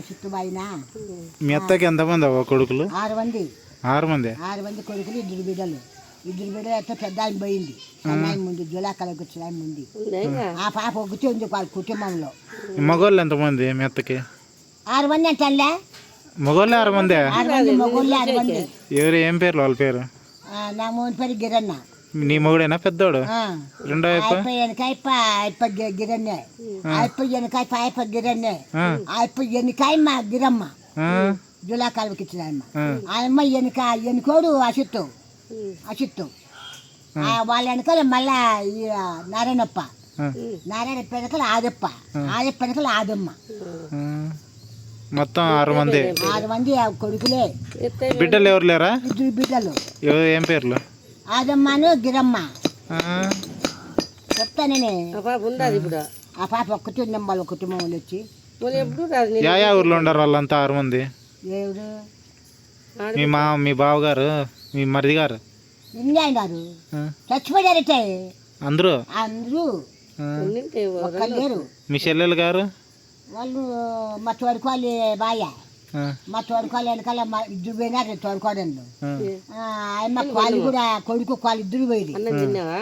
చుట్టుబాయిన? మీ అత్తకి ఎంతమంది అవ్వ కొడుకులు? ఆరు మంది. ఆరు మంది. ఆరు మంది కొడుకులు ఇద్దరు బిడ్డలు. ఇద్దరు బిడ్డలు అయితే పెద్ద ఆయన పోయింది. అమ్మాయి ముందు జులాకలకు వచ్చిన ఆయన ముందు. ఆ పాప ఒకటి ఉంది వాళ్ళ కుటుంబంలో. మగోళ్ళు ఎంతమంది మీ అత్తకి? ఆరు మంది అంటలే మగోళ్ళు ఆరు మంది? ఆరు మంది ఆరు మంది. ఎవరు ఏం పేర్లు వాళ్ళ పేరు? ఆ, నా మూని పేరు గిరన్న. నీ మొగుడేనా పెద్దోడు. రెండో అయిపోయి వెనకాయ అయిప గిరన్నే. అయిపోయి వెనకాయ మా గిరమ్మ. ఆ, జులాకాలకి ఇచ్చిన ఆయమ్మ వెనుకోడు అసిత్తు అసిత్తు ఆ, వాళ్ళ వెనకాల మళ్ళా నారాయణప్ప. నారాయణ వెనకాల ఆదప్ప. ఆదప్ప వెనకాల ఆదమ్మ. మొత్తం ఆరు మంది. ఆరు మంది కొడుకులే. బిడ్డలు ఎవరు లేరా? ఇద్దరు బిడ్డలు. ఏం పేర్లు? ఆదమ్మను గిరమ్మ. ఆ, చెప్తానే ఉండదు ఇప్పుడు. ఆ పాప ఒక్కటి ఉందమ్మ వాళ్ళ కుటుంబం వాళ్ళు వచ్చి. ఎప్పుడు రాదు యా యా ఊర్లో ఉండరు వాళ్ళంతా ఆరు మంది. దేవుడు మీ మా మీ బావగారు మీ మరిది గారు. నిన్నే అయినారు ఆ, చచ్చిపోయారటే. అందరూ? అందరూ. ఆ, ఒక్కరు లేరు. మీ చెల్లెలు గారు? వాళ్ళు మా తోడుకోవాలి బాయ మా తోడుకోవాలి వెనకాల మా ఇద్దరు పోయినారు తోడుకోవడంలో ఆ, ఆయమ్మ వాళ్ళు కూడా కొడుకు వాళ్ళు ఇద్దరు పోయింది అన్నం తిన్నావా?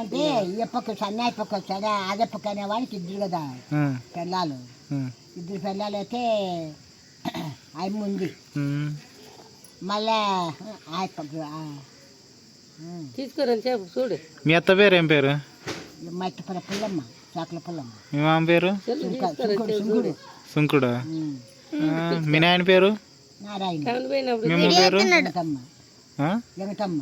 అంటే ఈ పక్క సన్నాయి పక్క సరే అదే పక్క అనేవాడికి ఇద్దరు కదా పిల్లలు ఆ, ఇద్దరు పిల్లలు అయితే ఆయమ్మ ఉంది. మళ్ళా ఆ పక్క చూడు. మీ అత్త పేరు ఏం పేరు? మట్టి పొల పుల్లమ్మ చాకుల పుల్లమ్మ. మీ మామ పేరు? సుంక- సుంకుడు సుంకుడు మీ నాయన పేరు? నారాయణ. మీ అమ్మ పేరు? వెంకటమ్మ.